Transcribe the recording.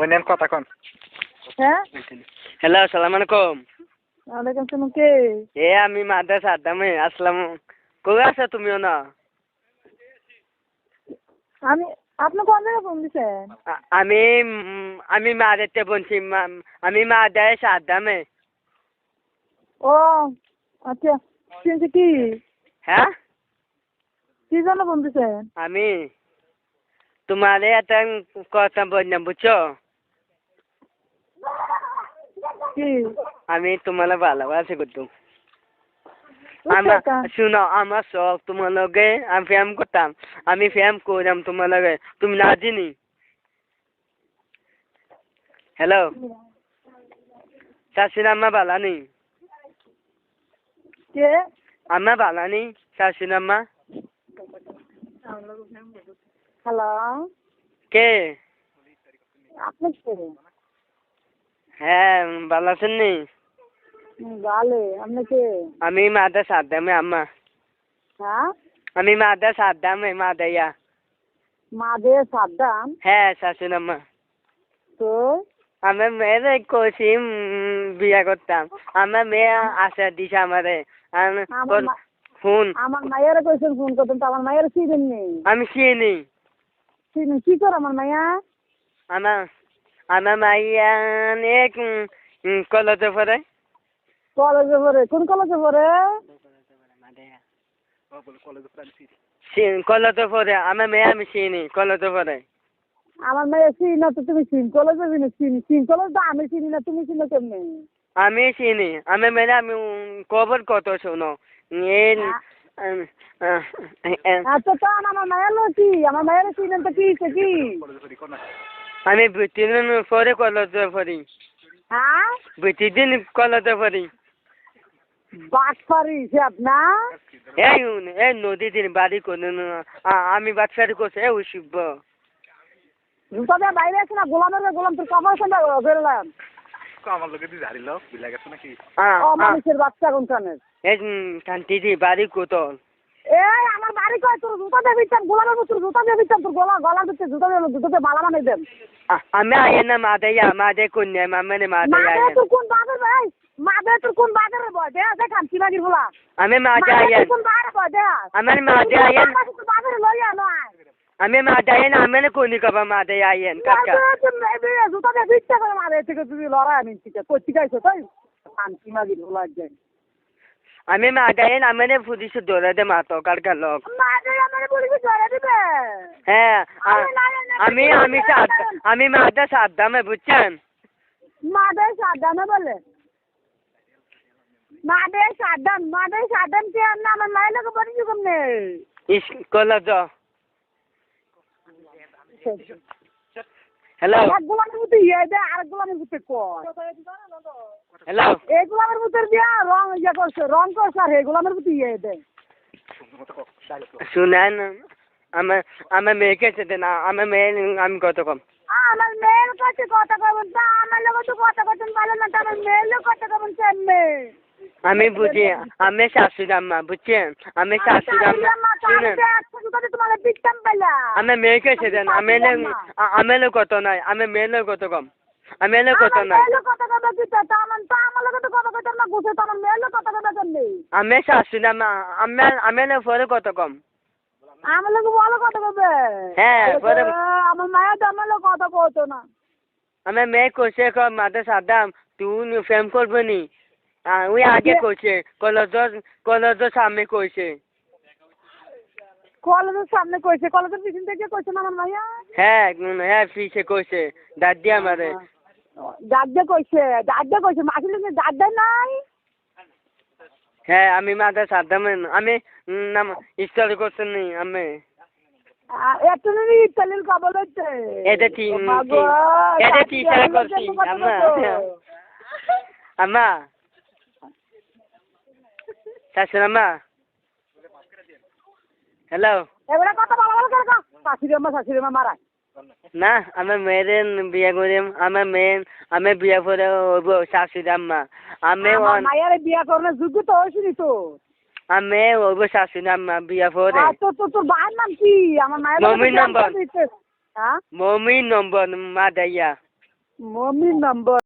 বলেন কথা কন। হ্যাঁ? হ্যালো আসসালামু আলাইকুম। ওয়ালাইকুম সালাম কে? এ আমি মাদ্রাস আদামে আসলাম কই আছো তুমিও না? আমি আপনি কোন জায়গায় ফোন দিছেন? আমি আমি মাদারতে বলছি মা- আমি মাদাস আদামে ও আচ্ছা শুনছি কি? হ্যাঁ? কি জন্য ফোন দিছেন? আমি তোমারে একটা কথা বললাম বুঝছ? আমি তোমার ভালোবাসি করতাম আমার? শুনো আমার শখ তোমার লগে আমি ফ্যাম করতাম। আমি ফ্যাম করলাম তোমার লগে। তুমি না চিনি হ্যালো শাশুড়ি আম্মা ভালো নেই? কে? আম্মা ভালো নেই শাশুড়ি আম্মা? হ্যালো কে? আপনি কে? হ্যাঁ ভালো আছেন নি? ভালো। আপনি কে? আমি মাদা সাদ্দামে আম্মা। হ্যাঁ? আমি মাদা সাদ্দামে মাদাইয়া। মাদে সাদ্দাম? হ্যাঁ শাশুড়ি আম্মা। তো? আমি মেয়েরে উম, বিয়া করতাম। আমার মেয়ে আশা দিছে আমারে। আমি আমার মায়ের কইছেন ফোন করতেন তো আমার মায়ের চিনেন নি আমি চিনি। চিনেন কি করে আমার মায়া? আমার আমার মাইয়া অনেক কলেজে পড়ে? কলেজে পড়ে। কোন কলেজে পড়ে? কলেজে পড়ে। আমার মেয়ে আমি চিনি কলেজে পড়ে। আমার মেয়ে চিনি না তো তুমি চিন। কলেজে চিনি চিনি চিন। কলেজ তো আমি চিনি না তুমি চিনো কেমনি? আমি চিনি। আমি মেয়ে আমি খবর কত শোনো। আচ্ছা তো আমার মায়ের কি? আমার মায়ের চিনেন তো কি কি? আমি তিন পরে কলেজে পড়ি হ্যাঁ? দিন কলেজে পড়ি বাটপারি সে আপনার এই উন- এই নদী দিন বাড়ি করে আমি বাচ্চারি করছে এই শিব। দিয়ে বাইরে আছে না গোলামের গোলাম তোর কাপড় সঙ্গে বেরোলাম। আমার লোকে দিয়ে বিলা গেছে নাকি? ও মানুষের বাচ্চা কোনখানে এই কান্তি দি বাড়ি কোতল এই আমার বাড়ি কয় তোর জুতা দিয়ে দিচ্ছেন গোলামের মতো জুতা দিয়ে তোর গলা গলা দিচ্ছে জুতা দিয়ে জুতা দিয়ে মালা বানাই আমি আয়ে না মাদাইয়া মাদে কন্যা মামানে মাদাইয়া মাদে তোর কোন বাজার ভাই মাদে তোর কোন বাজারে বয় দে দেখান কি বাগির বলা আমি আয়েন তোর কোন বাজারে বয় দে আমার মাদে আয়েন তোর বাজারে লইয়া নয় আমি মাদে আয়েন আমি কোনি কবা মাদে আয়েন কাকা জুতা দিয়ে দিচ্ছে করে মাদে থেকে তুমি লড়াই আনি ঠিক করছি গাইছো তাই শান্তি মাগির বলা যায় আমি মাদে আয়েন আমি ফুদিস দৌড়ে দে। মাতো কারকা লোক আমার হ্যাঁ আমি আমি আমি মাদা সাদ্দামে বুঝছেন? মাদে সাদামে বলে। মাদে সাদাম মাদে সাদাম কে না আমার মায়ের লোক বলি যুগম নেই ইস কলেজ হ্যালো এক গোলামের মতো ইয়ে দে আর গোলামের মতো কয়। হ্যালো এই গোলামের মতো দিয়া রং ইয়ে করছে রং করছে আর এই গোলামের মতো ইয়ে দে। শুনেন আমার আমার মেয়েকে সেতে না আমার মেয়ে আমি কত কম? আমার মেয়ের কাছে কথা কবেন তা আমার লোক তো কথা কবেন ভালো না আমার মেয়ের লোক কথা কবেন কেমনে? আমি বুঝি আমি শাশুড়ি আম্মা বুঝছেন? আমি শাশুড়ি আম্মা শুনেন। আমি মেয়েকে সেদেন আমি আমি কত নাই আমি মেয়ের কত কম। আমি এলে কত নাই। আমি শাশুড়ি আম্মা আমি আমি পরে কত কম। আমার লোক ভালো কথা কবে? হ্যাঁ, আমার মায়ের আমার লোক কথা কইতো না। আমি মেয়ে কইছে ক মাদে সাদাম তুই ফেম করবি ওই আগে কইছে কলেজ কলেজ সামনে কইছে কলেজের সামনে কইছে কলেজের পিছন থেকে কইছে না আমার হ্যাঁ হ্যাঁ পিছে কইছে দাদি আমারে দাদা কইছে দাদা কইছে মাসির লোক দাদা নাই হ্যাঁ আমি মাদে সাদাম আমি নাম স্টাডি করছি নি আমি এত নিনি ইতালির কবল হচ্ছে এটা ঠিক এটা টিচার করছি আম্মা আম্মা শাশুড়ি আম্মা হ্যালো এবারে কথা বলা বলা করে শাশুড়ি আমা শাশুড়ি আমা মারা। না আমার মেয়েরে বিয়ে করিম আমার মেয়ে আমি বিয়ে করে হইব শাশুড়ি আম্মা আমি আমার অন- মায়ের বিয়া করার যোগ্য তো হয়েছিলি তো। আমি হইব শাশুড়ি আম্মা বিয়ে করে। তোর ভাইয়ের নাম কি? আমার মায়ের মমির নাম্বার। হ্যাঁ? মমি নম্বর মা দাইয়া। মমির নাম্বার।